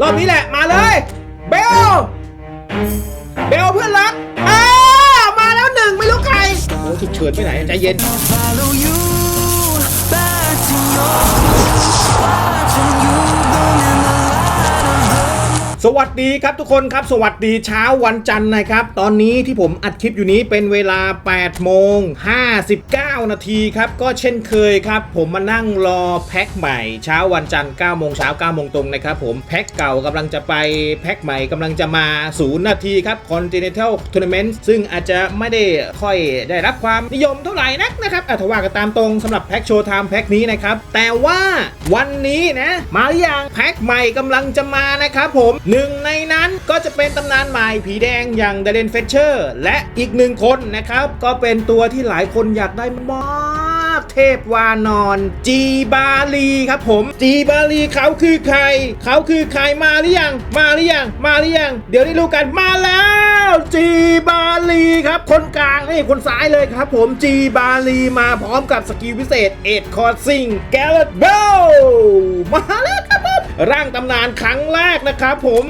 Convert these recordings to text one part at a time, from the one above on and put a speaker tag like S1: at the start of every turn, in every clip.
S1: รอบนี้แหละมาเลยเบลเบลเพื่อนรักอ้ามาแล้วหนึ่งไม่รู้ใครโอ้ฉุกเฉินไปไหนใจเย็น สวัสดีครับทุกคนครับ สวัสดีเช้าวันจันทร์นะครับ ตอนนี้ที่ผมอัดคลิปอยู่นี้เป็นเวลา8โมง59 นาทีครับ ก็เช่นเคยครับ ผมมานั่งรอแพ็คใหม่เช้าวันจันทร์9โมงเช้า9โมงตรงนะครับผมแพ็คเก่ากำลังจะไปแพ็คใหม่กำลังจะมา 0 นาทีครับ Continental Tournament ซึ่งอาจจะไม่ได้ค่อยได้รับความนิยมเท่าไหร่นักนะครับอะถ้าว่ากันตามตรงสำหรับแพ็คโชว์ไทม์แพ็คนี้นะครับแต่ว่าวันนี้นะมาหรือยังแพ็คใหม่กำลังจะมานะครับผมหนึ่งในนั้นก็จะเป็นตำนานใหม่ผีแดงอย่างเดเรนเฟเชอร์และอีกหนึ่งคนนะครับ ก็เป็นตัวที่หลายคนอยากได้มากเทพวานอนจีบาลีครับผม จีบาลีเขาคือใคร เขาคือใครมาหรือยัง มาหรือยัง มาหรือยัง เดี๋ยวได้รู้กันมาแล้ว จีบาลีครับ คนกลางนี่คนซ้ายเลยครับผมจีบาลีมาพร้อมกับสกิลพิเศษเอ็ดคอร์ซิงแกลเลตเบลมาแล้วครับผมร่างตำนานครั้งแรกนะครับผม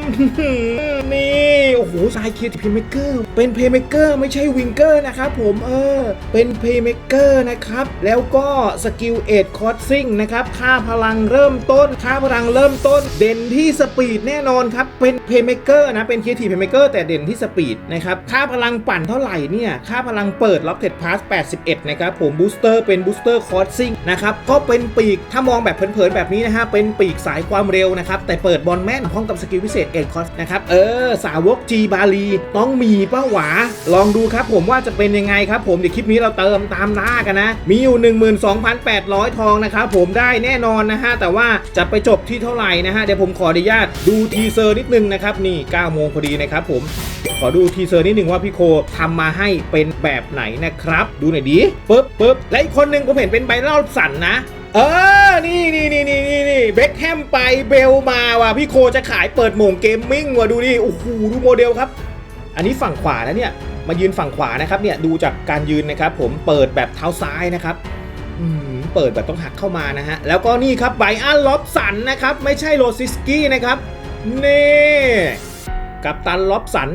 S1: นี่โอ้โหสายเคียร์เพย์เมเกอร์เป็นเพย์เมเกอร์ไม่ใช่วิงเกอร์นะครับผมเออเป็นเพย์เมเกอร์นะครับ แล้วก็สกิลเอ็ดคอร์ซิงนะครับค่าพลังเริ่มต้น ค่าพลังเริ่มต้น เด่นที่สปีดแน่นอนครับเป็นเพย์เมเกอร์นะเป็นเคียร์ทีเพย์เมเกอร์แต่เด่นที่สปีดนะครับ ค่าพลังปั่นเท่าไหร่เนี่ย ค่าพลังเปิดล็อกเก็ตพาส81 นะครับผมบูสเตอร์เป็นบูสเตอร์คอร์ซิงนะครับ ก็เป็นปีก ถ้ามองแบบเผินๆแบบนี้นะฮะ เป็นปีกสายความเร็วนะครับ แต่เปิดบอลแม่นพร้อมกับสกิลพิเศษเอ็ดคอร์สนะครับ เออ สาวกจีบาลีต้องมีป้าหวา ลองดูครับผมว่าจะเป็นยังไงครับผม เดี๋ยวคลิปนี้เราเติมตามล่ากันนะ มีอยู่ 12,800 ทองนะครับผมได้แน่นอนนะฮะ แต่ว่าจะไปจบที่เท่าไหร่นะฮะ เดี๋ยวผมขออนุญาตดูทีเซอร์นิดนึงนะครับ นี่9โมงพอดีนะครับผม ขอดูทีเซอร์นิดหนึ่งว่าพี่โคทำมาให้เป็นแบบไหนนะครับ ดูหน่อยดิปึ๊บปึ๊บและอีกคนหนึ่งผมเห็นเป็นใบเล่าสันนะเออ นี่นี่นี่นี่นี่นี่เบคแฮมไปเบลมาว่ะพี่โคจะขายเปิดโหม่งเกมมิ่งว่ะดูดิโอ้โหดูโมเดลครับ อันนี้ฝั่งขวาแล้วเนี่ยมายืนฝั่งขวานะครับเนี่ยดูจากการยืนนะครับผมเปิดแบบเท้าซ้ายนะครับเปิดแบบต้องหักเข้ามานะฮะ แล้วก็นี่ครับไบอันล็อบสันนะครับ ไม่ใช่โรซิสกี้นะครับ นี่ กับตันล็อบสัน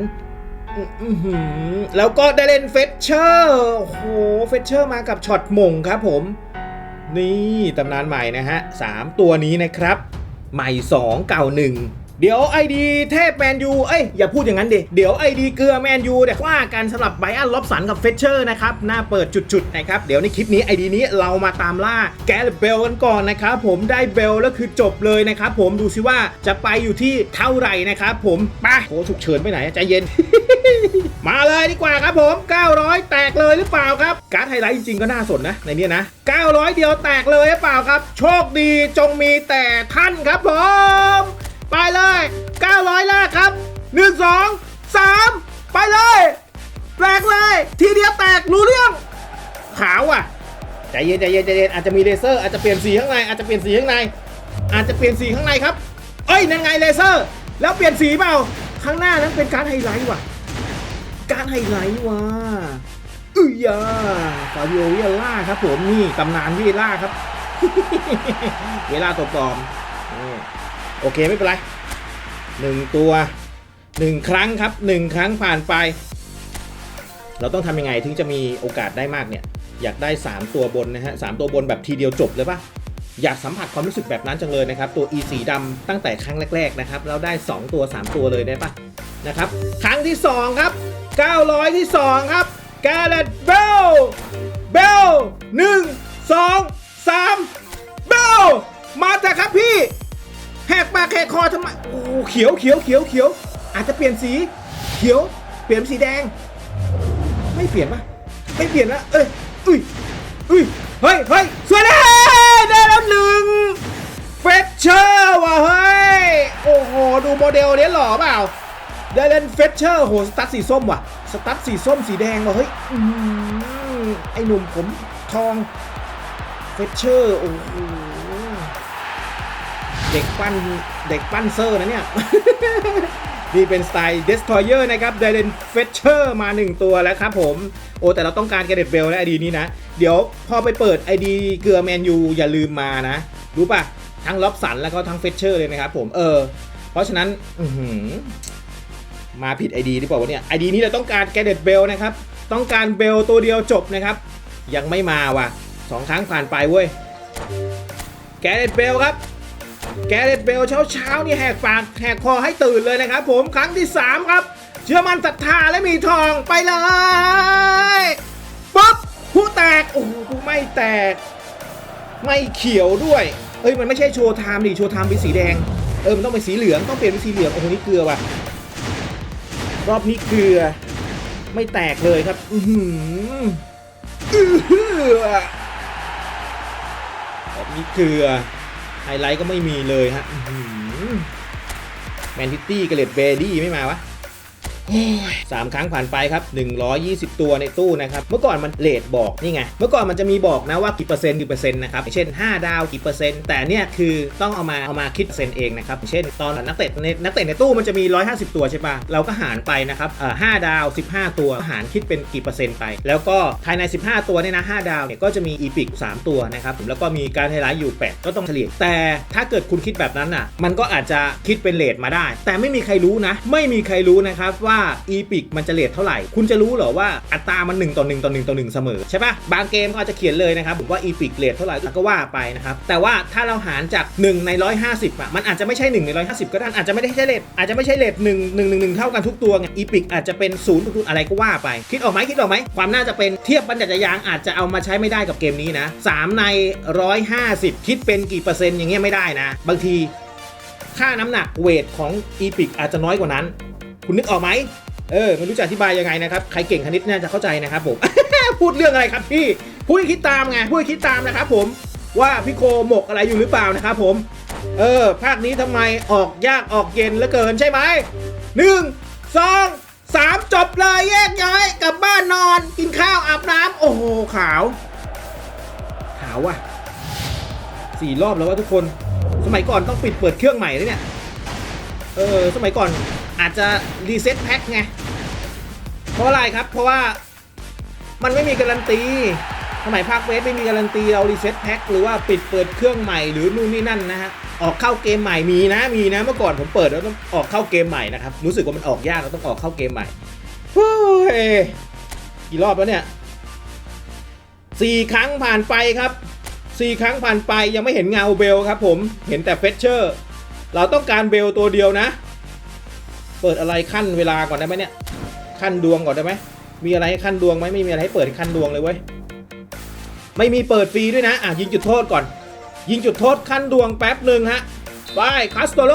S1: แล้วก็ได้เล่นเฟชเชอร์โอ้โหเฟชเชอร์มากับช็อตมงครับผม นี่ตำนานใหม่นะฮะสามตัวนี้นะครับ ใหม่ 2 เก่า 1เดี๋ยว ID เทพแมนยู เอ้ยอย่าพูดอย่างนั้นดิ เดี๋ยว ID เกลือแมนยูเดี๋ยวว่ากันสำหรับไบอันล็อบสันกับเฟชเชอร์นะครับ หน้าเปิดจุดๆนะครับ เดี๋ยวในคลิปนี้ ID นี้เรามาตามล่าแกลเบลกันก่อนนะครับผมได้เบลแล้วคือจบเลยนะครับผมดูซิว่าจะไปอยู่ที่เท่าไหร่นะครับผมไปโหฉุกเฉินไปไหนใจเย็น มาเลยดีกว่าครับผม 900 แตกเลยหรือเปล่าครับ การ์ดไฮไลท์จริงๆก็น่าสนนะ ในนี้นะ 900 เดียวแตกเลยหรือเปล่าครับ โชคดีจงมีแต่ท่านครับผม ไปเลย 900แรกครับ 1 2 3 ไปเลยแตกเลย ทีเดียวแตกรู้เรื่อง ขาวอะใจเย็นใจเย็นใจเย็นอาจจะมีเลเซอร์อาจจะเปลี่ยนสีข้างในอาจจะเปลี่ยนสีข้างใน อาจจะเปลี่ยนสีข้างในครับ เอ้ยนั่นไงเลเซอร์ แล้วเปลี่ยนสีเปล่าข้างหน้านั้นเป็นการไฮไลท์ว่ะ การไฮไลท์ว่ะอือยาฟาบิโอเวล่าครับผมนี่ตำนานเวล่าครับ เวล่าตัวปลอมโอเคไม่เป็นไรหนึ่งตัวหนึ่งครั้งครับหนึ่งครั้งผ่านไป เราต้องทำยังไงถึงจะมีโอกาสได้มากเนี่ย อยากได้ 3 ตัวบนนะฮะสามตัวบนแบบทีเดียวจบเลยปะอยากสัมผัสความรู้สึกแบบนั้นจังเลยนะครับ ตัว e สีดำตั้งแต่ครั้งแรก ๆ นะครับแล้วได้ 2 ตัว 3 ตัวเลยได้ปะนะครับ ครั้งที่ 2 ครับ 900 ที่ 2 ครับกาเลตเบลเบลหนึ่งสองสามเบลมาเถอะครับพี่แหกปากแหกคอทำไมโอ้เขียวเขียวเขียวเขียวอาจจะเปลี่ยนสี เขียว เปลี่ยนเป็นสีแดง ไม่เปลี่ยนปะไม่เปลี่ยนนะเอ้ยอุ้ยอุ้ยเฮ้ยเฮ้ยสวยเลยได้แล้วหนึ่งเฟชเชอร์ว่ะเฮ้ยโอ้โหดูโมเดลเนี้ยหล่อเปล่า ได้เลนเฟชเชอร์โหสตั๊ดสีส้มว่ะ สตั๊ดสีส้มสีแดงว่ะเฮ้ยอื้อหือไอหนุ่มผมทองเฟชเชอร์โอ้โหเด็กปั้นเด็กปั้นเซอร์นะเนี่ย นี่เป็นสไตล์ Destroyer นะครับ d ดเ n นเฟเชอร์มา 1 ตัวแล้วครับผม โอ้แต่เราต้องการแกเด็ดเบลและไอดีนี้นะ เดี๋ยวพอไปเปิด ID เกลือแมนยูอย่าลืมมานะ รู้ป่ะ ทั้งล็อบสันแล้วก็ทั้งเฟเชอร์เลยนะครับผมเออ เพราะฉะนั้นอื มาผิด ID หรือเปล่าวะเนี่ย ID นี้เราต้องการแกเดตเบลนะครับ ต้องการเบลตัวเดียวจบนะครับ ยังไม่มาว่ะสองครั้งผ่านไปเว้ยแกเดตเบลครับ แกเดตเบลเช้าเช้านี่แหกปากแหกคอให้ตื่นเลยนะครับ ผมครั้งที่ 3 ครับ เชื่อมันศรัทธาและมีทองไปเลยปุ๊บผู้แตกโอ้โหผู้ไม่แตก ไม่เขียวด้วยเอ้ยมันไม่ใช่โชว์ไทม์ดิโชว์ไทม์เป็นสีแดงเออมันต้องเป็นสีเหลืองต้องเปลี่ยนเป็นสีเหลืองโอ้โหนี่เกลือว่ะ รอบนี้เกลือ ไม่แตกเลยครับอือหืออื้อหือรอบนี้เกลือ ไฮไลท์ก็ไม่มีเลยฮะแมนทิตี้กับเลดเบดี้ไม่มาวะ สามครั้งผ่านไปครับ 120 ตัวในตู้นะครับ เมื่อก่อนมันเลทบอกนี่ไง เมื่อก่อนมันจะมีบอกนะว่ากี่เปอร์เซ็นต์กี่เปอร์เซ็นต์นะครับ เช่น 5 ดาวกี่เปอร์เซ็นต์ แต่เนี่ยคือต้องเอามาเอามาคิดเปอร์เซ็นต์เองนะครับ เช่น ตอนนักเตะในนักเตะในตู้มันจะมี 150 ตัวใช่ปะเราก็หารไปนะครับเอ่อ5ดาว 15 ตัวหารคิดเป็นกี่เปอร์เซ็นต์ไป แล้วก็ภายใน 15 ตัวเนี่ยนะ5ดาวเนี่ยก็จะมีอีพิก3ตัวนะครับแล้วก็มีการไฮไลท์อยู่ 8 ก็ต้องเฉลี่ยแต่ถ้าเกิดคุณคิดแบบนั้นอะมันก็อาจจะคิดเป็นเลทมาได้ แต่ไม่มีใครรู้นะ ไม่มีใครรู้นะครับว่าอีพิกมันจะเลทเท่าไหร่ คุณจะรู้เหรอว่าอัตรามัน1ต่อ1ต่อ1ต่อ1เสมอใช่ปะบางเกมก็อาจจะเขียนเลยนะครับว่าอีพิกเลทเท่าไหร่ก็ว่าไปนะครับแต่ว่าถ้าเราหารจาก1ใน150อะมันอาจจะไม่ใช่1ใน150 ก็ได้อาจจะไม่ได้ใช่เลทอาจจะไม่ใช่เลท1 1 1 1 เท่ากันทุกตัวไงอีพิกอาจจะเป็น0ทุกๆอะไรก็ว่าไป คิดออกไหมคิดออกไหมความน่าจะเป็นเทียบบัญญัติยางอาจจะเอามาใช้ไม่ได้กับเกมนี้นะ3ใน 150 คิดเป็นกี่เปอร์เซ็นต์อย่างเงี้ยไม่ได้นะ บางทีค่าน้ำหนักเวทของอีพิกอาจจะน้อยกว่านั้น คุณนึกออกไหมเออไม่รู้จะอธิบายยังไงนะครับ ใครเก่งคณิตน่าจะเข้าใจนะครับผม พูดเรื่องอะไรครับพี่พูดคิดตามไงพูดคิดตามนะครับผมว่าพี่โคหมกอะไรอยู่หรือเปล่านะครับผม เออ ภาคนี้ทำไมออกยากออกเย็นเหลือเกินใช่ไหมหนึ่งสองสามจบเลยแยกย้ายกลับบ้านนอน กินข้าวอาบน้ำโอ้โห ขาว ขาวว่ะสี่รอบแล้วว่าทุกคน สมัยก่อนต้องปิดเปิดเครื่องใหม่เลยเนี่ย เออ สมัยก่อน อาจจะรีเซ็ตแพ็คไง เพราะอะไรครับ เพราะว่ามันไม่มีการันตีสมัยภาคเวสไม่มีการันตีเรารีเซ็ตแพ็คหรือว่าปิดเปิดเครื่องใหม่หรือนู่นนี่นั่นนะฮะออกเข้าเกมใหม่มีนะมีนะเมื่อก่อนผมเปิดแล้วต้องออกเข้าเกมใหม่นะครับรู้สึกว่ามันออกยากเราต้องออกเข้าเกมใหม่เฮ้ยกี่รอบแล้วเนี่ยสี่ครั้งผ่านไปครับสี่ครั้งผ่านไปยังไม่เห็นเงาเบลครับผมเห็นแต่เฟชเชอร์ เราต้องการเบลตัวเดียวนะ เปิดอะไรขั้นเวลาก่อนได้ไหมเนี่ย ขั้นดวงก่อนได้ไหม มีอะไรให้ขั้นดวงไหมไม่มีอะไรให้เปิดขั้นดวงเลยเว้ย ไม่มีเปิดฟรีด้วยนะ อะยิงจุดโทษก่อน ยิงจุดโทษขั้นดวงแป๊บหนึ่งฮะไปคาสโตโล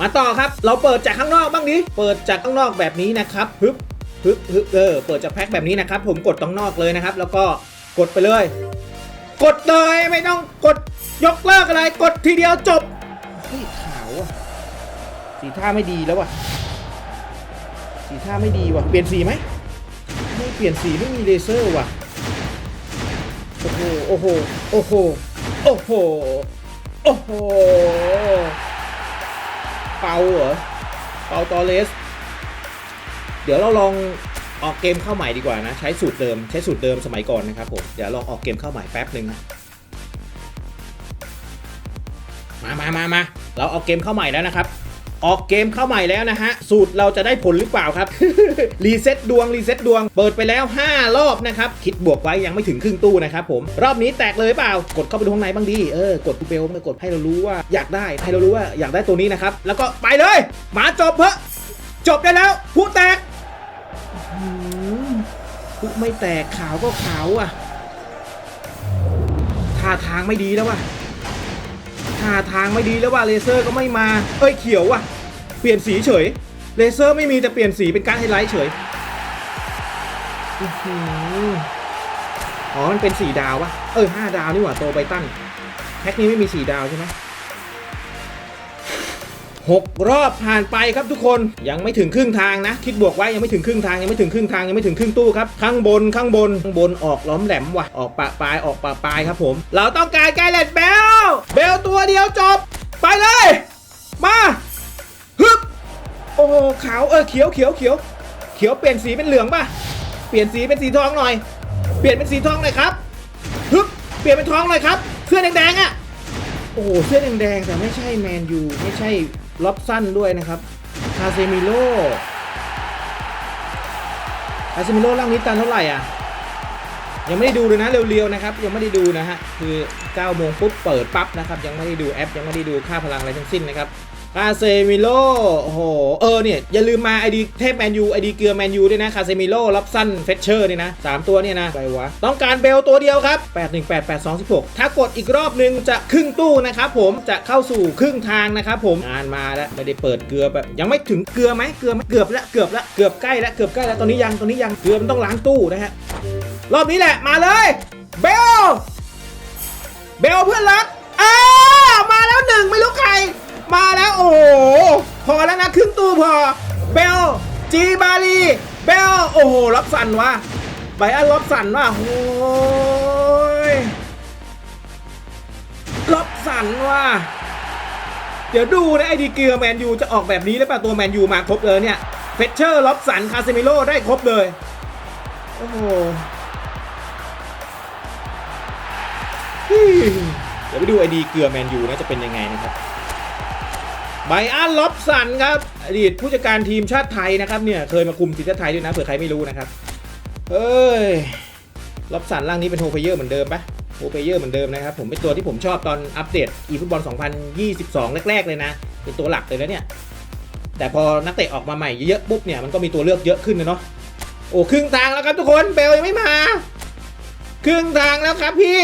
S1: มาต่อครับ เราเปิดจากข้างนอกบ้างดิ เปิดจากข้างนอกแบบนี้นะครับฮึบฮึบฮึบเออ เปิดจากแพ็คแบบนี้นะครับ ผมกดตรงนอกเลยนะครับ แล้วก็กดไปเลย กดเลยไม่ต้องกดยกเลิกอะไร กดทีเดียวจบเฮ้ยขาวอะ สีท่าไม่ดีแล้วว่ะ สีท่าไม่ดีว่ะ เปลี่ยนสีไหมไม่เปลี่ยนสีไม่มีเลเซอร์ว่ะ โอ้โห โอ้โห โอ้โห โอ้โห โอ้โห เปาเหรอ เปาตอเลส เดี๋ยวเราลองออกเกมเข้าใหม่ดีกว่านะ ใช้สูตรเดิม ใช้สูตรเดิมสมัยก่อนนะครับผม เดี๋ยวลองออกเกมเข้าใหม่แป๊บหนึ่งนะมามามามาเราออกเกมเข้าใหม่แล้วนะครับ ออกเกมเข้าใหม่แล้วนะฮะ สูตรเราจะได้ผลหรือเปล่าครับ รีเซ็ตดวงรีเซ็ตดวง เปิดไปแล้ว 5 รอบนะครับ คิดบวกไว้ยังไม่ถึงครึ่งตู้นะครับผม รอบนี้แตกเลยเปล่า กดเข้าไปดูข้างในบ้างดี เออ กดเบลมากดให้เรารู้ว่าอยากได้ ให้เรารู้ว่าอยากได้ตัวนี้นะครับ แล้วก็ไปเลยมาจบเพอะจบได้แล้ว ผู้แตกผู้ไม่แตกขาวก็ขาวอะท่าทางไม่ดีแล้วว่ะ ท่าทางไม่ดีแล้วว่าเลเซอร์ก็ไม่มา เอ้ยเขียวว่ะ เปลี่ยนสีเฉย เลเซอร์ไม่มีแต่เปลี่ยนสีเป็นการไฮไลท์เฉยอื้มอ๋อ มันเป็นสีดาววะเออห้าดาวนี่หว่าโตไบตันแพ็คนี้ไม่มีสีดาวใช่ไหม หกรอบผ่านไปครับทุกคนยังไม่ถึงครึ่งทางนะ คิดบวกไว้ยังไม่ถึงครึ่งทางยังไม่ถึงครึ่งทางยังไม่ถึงครึ่งตู้ครับข้างบนข้างบนข้างบนออกล้อมแหลมว่ะออกปะปลายออกปะปลายครับผม เราต้องการไกเลตเบลเบลตัวเดียวจบ ไปเลย มาฮึบโอ้โหขาวเออเขียวเขียวเขียวเขียวเปลี่ยนสีเป็นเหลืองป่ะเปลี่ยนสีเป็นสีทองหน่อย เปลี่ยนเป็นสีทองหน่อยครับฮึบเปลี่ยนเป็นทองหน่อยครับเสื้อแดงๆอะโอ้โหเสื้อแดงๆแต่ไม่ใช่แมนยูไม่ใช่ ล็อบสั้นด้วยนะครับคาเซมิโลคาเซมิโลร่างนี้ตันเท่าไหร่อะ ยังไม่ได้ดูเลยนะเร็วๆนะครับ ยังไม่ได้ดูนะฮะ คือ9โมงปุ๊บเปิดปั๊บนะครับ ยังไม่ได้ดูแอป ยังไม่ได้ดูค่าพลังอะไรทั้งสิ้นนะครับ คาเซมิโลโอ้โห เออเนี่ย อย่าลืมมาไอดีเทพแมนยูไอดีเกลือแมนยูด้วยนะคาเซมิโลรับสั้นเฟชเชอร์เนี่ยนะสามตัวเนี่ยนะอะไรวะ ต้องการเบลตัวเดียวครับ 818816 ถ้ากดอีกรอบนึงจะครึ่งตู้นะครับผมจะเข้าสู่ครึ่งทางนะครับผมงานมาแล้วไม่ได้เปิดเกลือแบบยังไม่ถึงเกลือไหมเกลือไหมเกือบแล้วเกือบแล้วเกือบใกล้แล้วเกือบใกล้แล้วตอนนี้ยังตอนนี้ยังเกลือมันต้องล้างตู้นะฮะรอบนี้แหละมาเลยเบลเบลเพื่อนรักอ้ามาแล้วหนึ่งไม่รู้ใคร มาแล้วโอ้โหพอแล้วนะครึ่งตู้พอ เบลจีบาลีเบลโอ้โหรับสันวะใบอันรับสันวะโอ้ยรับสันวะเดี๋ยวดูนะไอดีเกลือแมนยูจะออกแบบนี้หรือเปล่าตัวแมนยูมาครบเลยเนี่ยเฟเชอร์ล็อบสันคาเซมิโลได้ครบเลยโอ้โหเดี๋ยวไปดูไอดีเกลือแมนยูนะจะเป็นยังไงนะครับ ไบอันล็อบสันครับอดีตผู้จัดการทีมชาติไทยนะครับเนี่ยเคยมาคุมทีมชาติไทยด้วยนะเผื่อใครไม่รู้นะครับเอ้ยล็อบสันร่างนี้เป็นโฮเพเยอร์เหมือนเดิมปะโฮเพเยอร์เหมือนเดิมนะครับผมเป็นตัวที่ผมชอบตอนอัปเดตอีฟุตบอล 2022 แรก ๆ เลยนะ เป็นตัวหลักเลยนะเนี่ยแต่พอนักเตะออกมาใหม่เยอะปุ๊บเนี่ยมันก็มีตัวเลือกเยอะขึ้นนะเนาะโอ้ครึ่งทางแล้วครับทุกคนเบลยังไม่มา ครึ่งทางแล้วครับพี่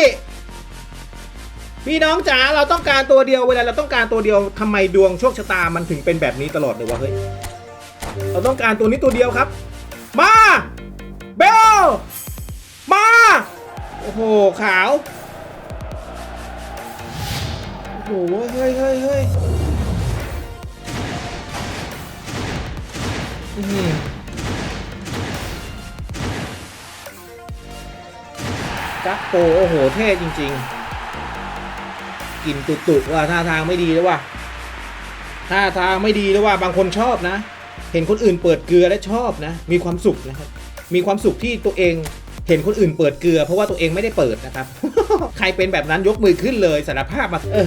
S1: พี่น้องจ๋าเราต้องการตัวเดียวเวลาเราต้องการตัวเดียวทำไมดวงโชคชะตามันถึงเป็นแบบนี้ตลอดเลยวะเฮ้ยเราต้องการตัวนี้ตัวเดียวครับ มาเบลมาโอ้โหขาวโอ้โหเฮ้ยเฮ้ยเฮ้ยอื้อหือกักโปโอ้โหเท่จริง ๆ กลิ่นตุๆว่าท่าทางไม่ดีแล้วว่ะท่าทางไม่ดีแล้วว่าบางคนชอบนะ เห็นคนอื่นเปิดเกลือและชอบนะ มีความสุขนะครับ มีความสุขที่ตัวเองเห็นคนอื่นเปิดเกลือเพราะว่าตัวเองไม่ได้เปิดนะครับ ใครเป็นแบบนั้นยกมือขึ้นเลยสารภาพมา เอ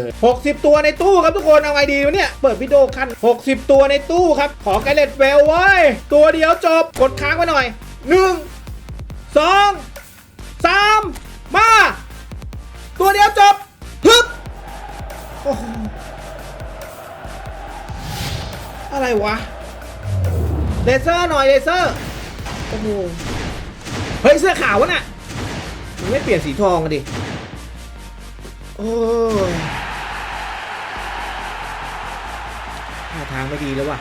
S1: อหกสิบตัวในตู้ครับทุกคนเอาไงดีวะเนี่ย เปิดวิดีโอขั้น60ตัวในตู้ครับ ขอไกเลตเวลเว้ยตัวเดียวจบ กดค้างไว้หน่อยหนึ่งสองสามมา ตัวเดียวจบฮึบโอะไรวะ เลเซอร์หน่อยเลเซอร์ โอ้โห เฮ้ย เสื้อขาววะน่ะมันไม่เปลี่ยนสีทองกันดิ โอ้ยท่าทางไม่ดีแล้วว่ะ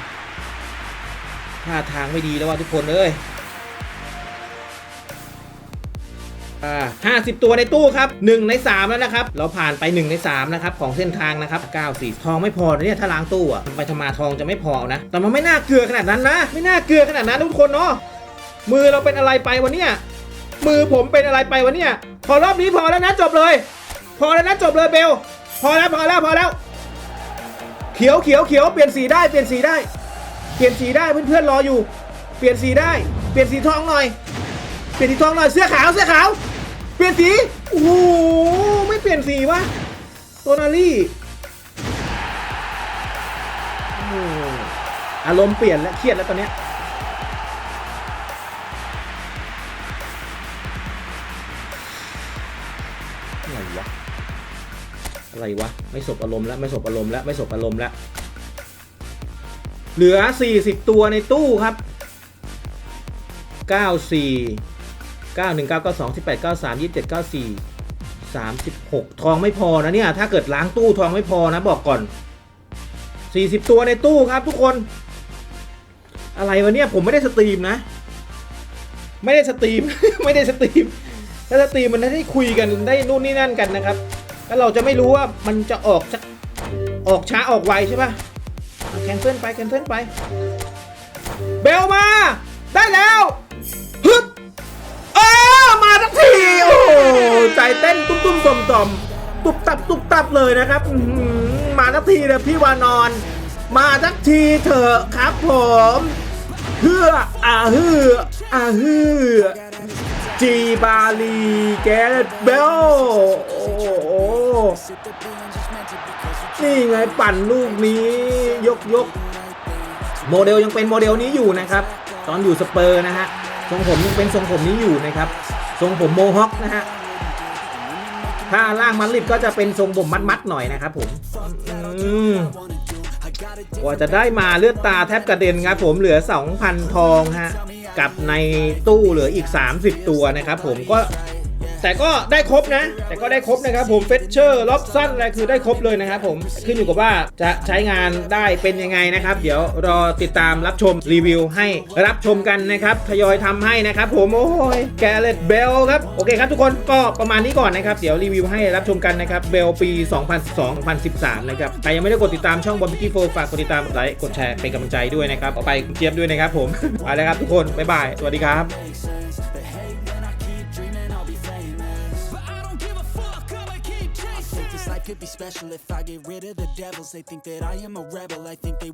S1: ท่าทางไม่ดีแล้วว่ะทุกคนเอ้ย อ่าห้าสิบตัวในตู้ครับหนึ่งในสามแล้วนะครับ เราผ่านไปหนึ่งในสามนะครับ ของเส้นทางนะครับเก้าสี่ทองไม่พอเนี่ยถ้าล้างตู้อะไปทำมาทองจะไม่พอนะ แต่มันไม่น่าเกลือขนาดนั้นนะ ไม่น่าเกลือขนาดนั้นทุกคนเนาะมือเราเป็นอะไรไปวะเนี่ยมือผมเป็นอะไรไปวะเนี่ยพอรอบนี้พอแล้วนะจบเลย พอแล้วนะจบเลยเบล พอแล้วพอแล้วพอแล้ว เขียวเขียวเขียวเปลี่ยนสีได้เปลี่ยนสีได้ เปลี่ยนสีได้เพื่อนๆรออยู่ เปลี่ยนสีได้ เปลี่ยนสีทองหน่อย เปลี่ยนสีทองหน่อยเสื้อขาวเสื้อขาว เปลี่ยนสีโอ้โหไม่เปลี่ยนสีวะโตนาลี่อารมณ์เปลี่ยนแล้วเครียดแล้วตอนเนี้ยอะไรวะอะไรวะไม่สบอารมณ์แล้วไม่สบอารมณ์แล้วไม่สบอารมณ์แล้วเหลือ 40 ตัวในตู้ครับ 94 9 1 9 9 2 18 9 3 27 94 36 ทองไม่พอนะเนี่ย ถ้าเกิดล้างตู้ทองไม่พอนะบอกก่อน 40 ตัวในตู้ครับทุกคน อะไรวะเนี่ย ผมไม่ได้สตรีมนะ ไม่ได้สตรีม ไม่ได้สตรีม ถ้าสตรีมมันได้คุยกันได้นู่นนี่นั่นกันนะครับ แล้วเราจะไม่รู้ว่ามันจะออกจะออกช้าออกไวใช่ปะแคนเซิลไปแคนเซิลไป เบลมา ได้แล้วฮึบ ใจเต้นตุ้มตุ้มต่อมต่อมตุบตับตุบตับเลยนะครับมาทักทีเลยพี่วานอน มาทักทีเถอะครับผมเพื่ออาฮืออาฮือจีบาลีแกเรตเบลโอ้โหนี่ไงปั่นลูกนี้ ยกยกโมเดลยังเป็นโมเดลนี้อยู่นะครับ ตอนอยู่สเปอร์นะฮะทรงผมยังเป็นทรงผมนี้อยู่นะครับ ทรงผมโมฮอคนะฮะ ถ้าล่างมันลิบก็จะเป็นทรงบ่มมัดๆหน่อยนะครับผมอืมกว่าจะได้มาเลือดตาแทบกระเด็นครับผมเหลือ 2,000 ทองฮะกับในตู้เหลืออีก 30 ตัวนะครับผมก็ แต่ก็ได้ครบนะ แต่ก็ได้ครบนะครับผมเฟชเชอร์ล็อบสั้นอะไรคือได้ครบเลยนะครับผมขึ้นอยู่กับว่าจะใช้งานได้เป็นยังไงนะครับ เดี๋ยวรอติดตามรับชมรีวิวให้รับชมกันนะครับทยอยทำให้นะครับผมโอ้ยแกเลตเบลครับโอเคครับทุกคนก็ประมาณนี้ก่อนนะครับเดี๋ยวรีวิวให้รับชมกันนะครับเบลปี 2012-2013นะครับใครยังไม่ได้กดติดตามช่องบอมพิกกี้โฟฝากกดติดตามกดไลค์กดแชร์เป็นกำลังใจด้วยนะครับเอาไปเจี๊ยบด้วยนะครับผมไปแล้วครับทุกคนบ๊ายบายสวัสดีครับ
S2: could be special if I get rid of the devils. They think that I am a rebel. I think they want.